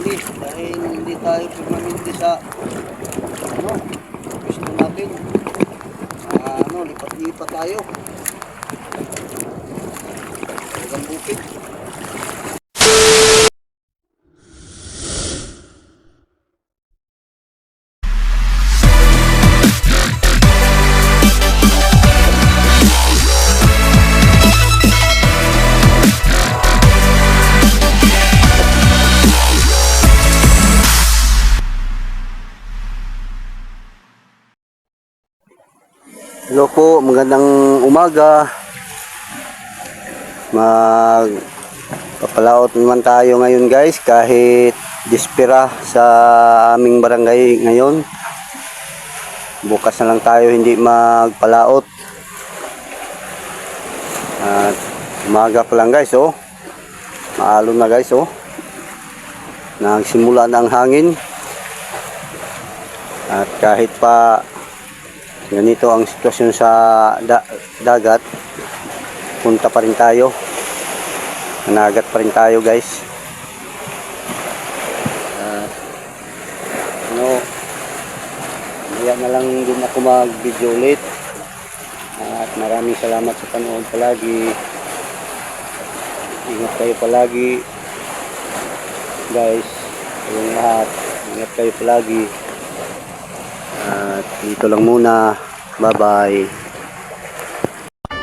pauli dahil hindi tayo permanente sa ano, gusto natin. Ah, ano, lipat-lipat tayo. Talagang bukid. Hello po, magandang umaga. Mag papalaot naman tayo ngayon guys kahit dispira sa aming barangay ngayon. Bukas na lang tayo hindi magpalaot. At umaga pa lang guys oh. Maalon na guys oh. Nagsimula na ang hangin. At kahit pa ganito ang sitwasyon sa da- dagat. Punta pa rin tayo. Nanagat pa rin tayo guys. Ah, ano? Kaya na lang din ako mag video ulit. At maraming salamat sa panood palagi. Ingat kayo palagi. Guys kayong lahat. Ingat kayo palagi at dito lang muna. Bye-bye.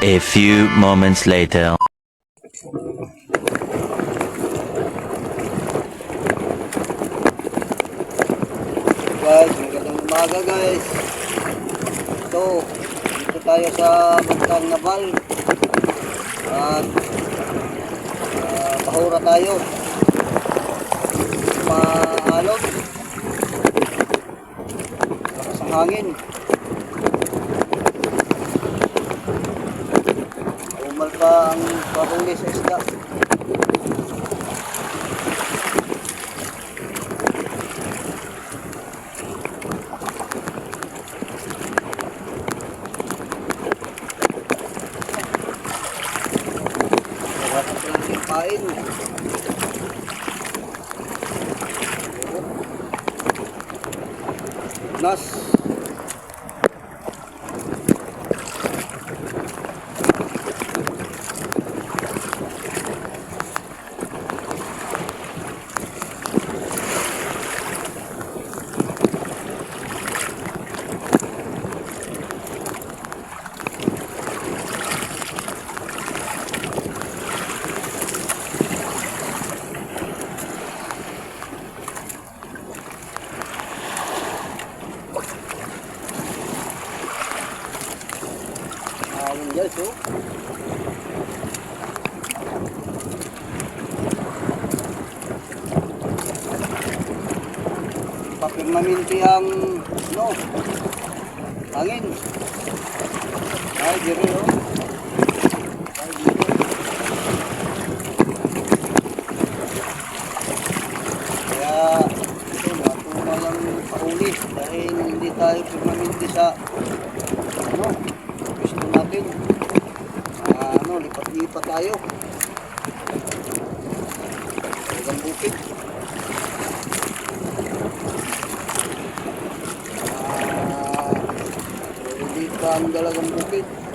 A few moments later. Guys, magandang umaga guys. Ito, dito tayo sa Bantang Naval. At uh, bahura tayo. Maalog. Hangin. Umal pa ang pahuli sa isda. Pain. Nas. Ayun guys, oh. Papirmamente ang, no, hangin. Ay, diri, oh. Ay, diri. Kaya, ito, matuma lang pauli dahil hindi tayo permanente sa, ano, gusto natin. Ah, ano, lipat-lipat tayo. Talagang bukid. Ah, hindi ka ang dalagang bukid.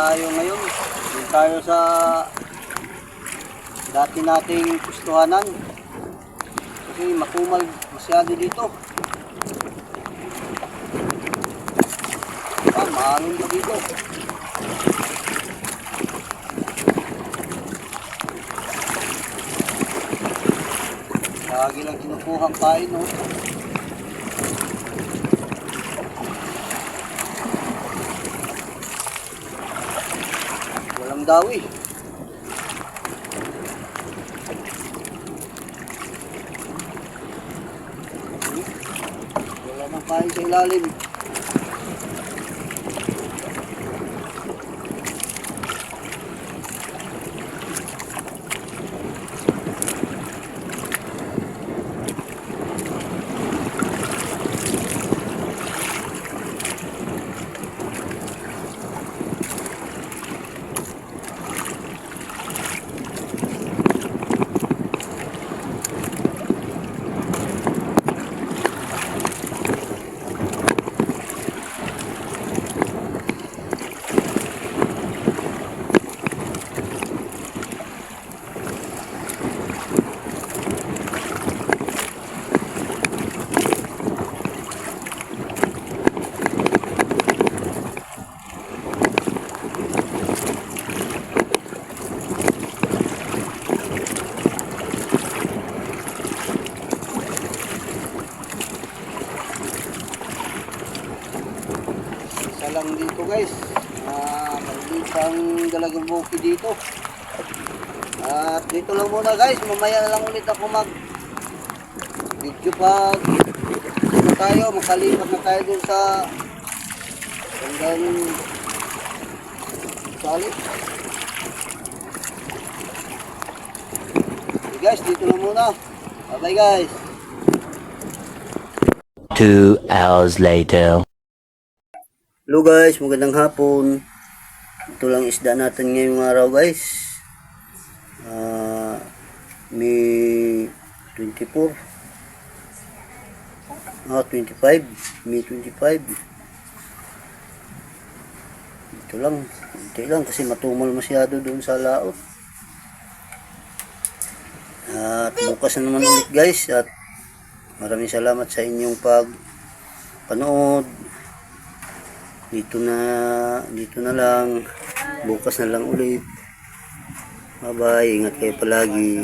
Tayo ngayon. Doon tayo sa dati nating pustuhanan. Kasi makumal, masyado dito. Ah, mahalon pa dito. Lagi lang kinukuhang pain, no? Walang dawi. Wala nang pain sa ilalim. Isa lang dito guys. Ah, maliit ang dalagang buki dito. At dito lang muna guys. Mamaya na lang ulit ako mag video pag ano tayo, makalipat na tayo dun sa hanggang salit. Okay guys, dito lang muna. Bye bye guys. Two hours later. Hello guys, magandang hapon. Ito lang isda natin ngayong araw guys. Ah, May 24. Ah, 25. May 25. Ito lang. Ito lang kasi matumal masyado doon sa laot. At bukas na naman ulit guys. At maraming salamat sa inyong pag panood dito na dito na lang. Bukas na lang ulit. Bye bye ingat kayo palagi